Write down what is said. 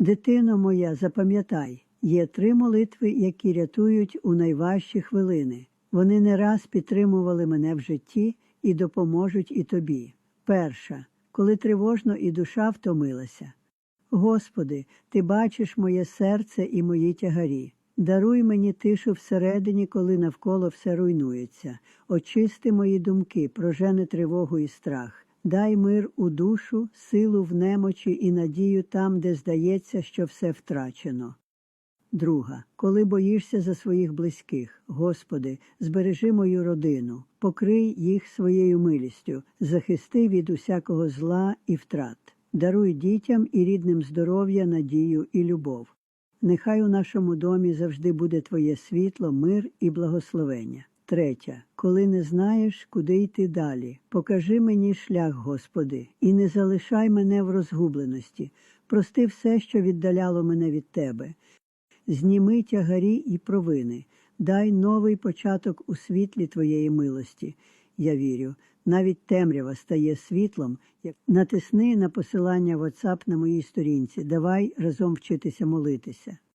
Дитино моя, запам'ятай, є три молитви, які рятують у найважчі хвилини. Вони не раз підтримували мене в житті і допоможуть і тобі. Перша, коли тривожно і душа втомилася. Господи, Ти бачиш моє серце і мої тягарі. Даруй мені тишу всередині, коли навколо все руйнується. Очисти мої думки, прожени тривогу і страх. Дай мир у душу, силу в немочі і надію там, де здається, що все втрачено. Друга, коли боїшся за своїх близьких, Господи, збережи мою родину, покрий їх своєю милістю, захисти від усякого зла і втрат. Даруй дітям і рідним здоров'я, надію і любов. Нехай у нашому домі завжди буде Твоє світло, мир і благословення. Третя, коли не знаєш, куди йти далі, покажи мені шлях, Господи, і не залишай мене в розгубленості. Прости все, що віддаляло мене від Тебе. Зніми тягарі і провини, дай новий початок у світлі Твоєї милості. Я вірю, навіть темрява стає світлом. Натисни на посилання WhatsApp на моїй сторінці. Давай разом вчитися молитися.